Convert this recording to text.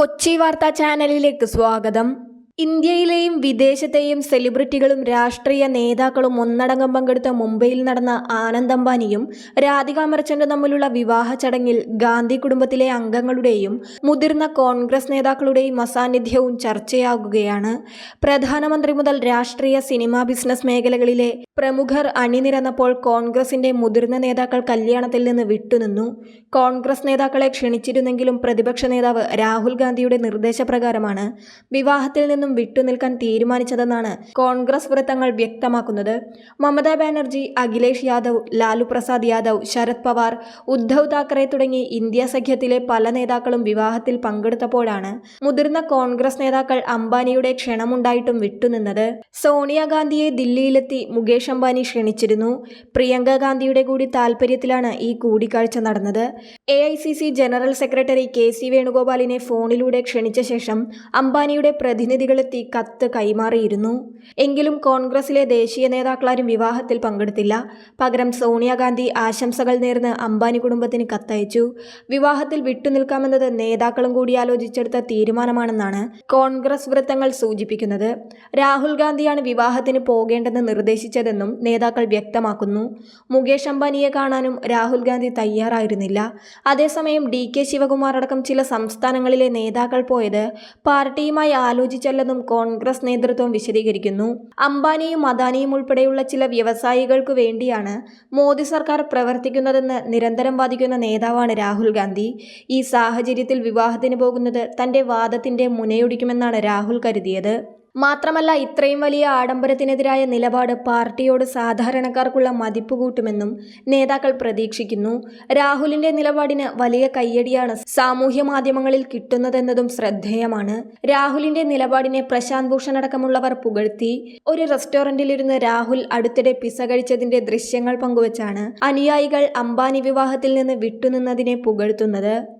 കൊച്ചി വാർത്താ ചാനലിലേക്ക് സ്വാഗതം. ഇന്ത്യയിലെയും വിദേശത്തെയും സെലിബ്രിറ്റികളും രാഷ്ട്രീയ നേതാക്കളും ഒന്നടങ്കം പങ്കെടുത്ത മുംബൈയിൽ നടന്ന ആനന്ദ് അംബാനിയും രാധിക മർച്ചന്റും തമ്മിലുള്ള വിവാഹ ചടങ്ങിൽ ഗാന്ധി കുടുംബത്തിലെ അംഗങ്ങളുടെയും മുതിർന്ന കോൺഗ്രസ് നേതാക്കളുടെയും അസാന്നിധ്യവും ചർച്ചയാകുകയാണ്. പ്രധാനമന്ത്രി മുതൽ രാഷ്ട്രീയ സിനിമാ ബിസിനസ് മേഖലകളിലെ പ്രമുഖർ അണിനിരന്നപ്പോൾ കോൺഗ്രസിന്റെ മുതിർന്ന നേതാക്കൾ കല്യാണത്തിൽ നിന്ന് വിട്ടുനിന്നു. കോൺഗ്രസ് നേതാക്കളെ ക്ഷണിച്ചിരുന്നെങ്കിലും പ്രതിപക്ഷ നേതാവ് രാഹുൽ ഗാന്ധിയുടെ നിർദ്ദേശപ്രകാരമാണ് വിവാഹത്തിൽ നിന്നും വിട്ടുനിൽക്കാൻ തീരുമാനിച്ചതെന്നാണ് കോൺഗ്രസ് വൃത്തങ്ങൾ വ്യക്തമാക്കുന്നത്. മമതാ ബാനർജി അഖിലേഷ് യാദവ് ലാലു പ്രസാദ് യാദവ് ശരത് പവാർ ഉദ്ധവ് താക്കറെ തുടങ്ങി ഇന്ത്യ സഖ്യത്തിലെ പല നേതാക്കളും വിവാഹത്തിൽ പങ്കെടുത്തപ്പോഴാണ് മുതിർന്ന കോൺഗ്രസ് നേതാക്കൾ അംബാനിയുടെ ക്ഷണമുണ്ടായിട്ടും വിട്ടുനിന്നത്. സോണിയാഗാന്ധിയെ ദില്ലിയിലെത്തി മുകേഷ് അംബാനി ക്ഷണിച്ചിരുന്നു. പ്രിയങ്ക ഗാന്ധിയുടെ കൂടി താൽപ്പര്യത്തിലാണ് ഈ കൂടിക്കാഴ്ച നടന്നത്. A I C C general secretary K C വേണുഗോപാലിനെ ഫോണിലൂടെ ക്ഷണിച്ച ശേഷം അംബാനിയുടെ പ്രതിനിധികളെത്തി കത്ത് കൈമാറിയിരുന്നു. എങ്കിലും കോൺഗ്രസിലെ ദേശീയ നേതാക്കളാരും വിവാഹത്തിൽ പങ്കെടുത്തില്ല. പകരം സോണിയാഗാന്ധി ആശംസകൾ നേർന്ന് അംബാനി കുടുംബത്തിന് കത്തയച്ചു. വിവാഹത്തിൽ വിട്ടുനിൽക്കാമെന്നത് നേതാക്കളും കൂടി ആലോചിച്ചെടുത്ത തീരുമാനമാണെന്നാണ് കോൺഗ്രസ് വൃത്തങ്ങൾ സൂചിപ്പിക്കുന്നത്. രാഹുൽ ഗാന്ധിയാണ് വിവാഹത്തിന് പോകേണ്ടെന്ന് നിർദ്ദേശിച്ചതെന്നും നേതാക്കൾ വ്യക്തമാക്കുന്നു. മുകേഷ് അംബാനിയെ കാണാനും രാഹുൽ ഗാന്ധി തയ്യാറായിരുന്നില്ല. അതേസമയം ഡി കെ ശിവകുമാർ അടക്കം ചില സംസ്ഥാനങ്ങളിലെ നേതാക്കൾ പോയത് പാർട്ടിയുമായി ആലോചിച്ചല്ലെന്നും കോൺഗ്രസ് നേതൃത്വം വിശദീകരിക്കുന്നു. അംബാനിയും അദാനിയും ഉൾപ്പെടെയുള്ള ചില വ്യവസായികൾക്കു വേണ്ടിയാണ് മോദി സർക്കാർ പ്രവർത്തിക്കുന്നതെന്ന് നിരന്തരം വാദിക്കുന്ന നേതാവാണ് രാഹുൽ ഗാന്ധി. ഈ സാഹചര്യത്തിൽ വിവാഹത്തിന് പോകുന്നത് തന്റെ വാദത്തിന്റെ മുനയൊടിക്കുമെന്നാണ് രാഹുൽ കരുതിയത്. മാത്രമല്ല ഇത്രയും വലിയ ആഡംബരത്തിനെതിരായ നിലപാട് പാർട്ടിയോട് സാധാരണക്കാർക്കുള്ള മതിപ്പ് കൂട്ടുമെന്നും നേതാക്കൾ പ്രതീക്ഷിക്കുന്നു. രാഹുലിന്റെ നിലപാടിന് വലിയ കയ്യടിയാണ് സാമൂഹ്യ മാധ്യമങ്ങളിൽ കിട്ടുന്നതെന്നതും ശ്രദ്ധേയമാണ്. രാഹുലിന്റെ നിലപാടിനെ പ്രശാന്ത് ഭൂഷൺ അടക്കമുള്ളവർ പുകഴ്ത്തി. ഒരു റെസ്റ്റോറന്റിലിരുന്ന് രാഹുൽ അടുത്തിടെ പിസ കഴിച്ചതിന്റെ ദൃശ്യങ്ങൾ പങ്കുവച്ചാണ് അനുയായികൾ അംബാനി വിവാഹത്തിൽ നിന്ന് വിട്ടുനിന്നതിനെ പുകഴ്ത്തുന്നത്.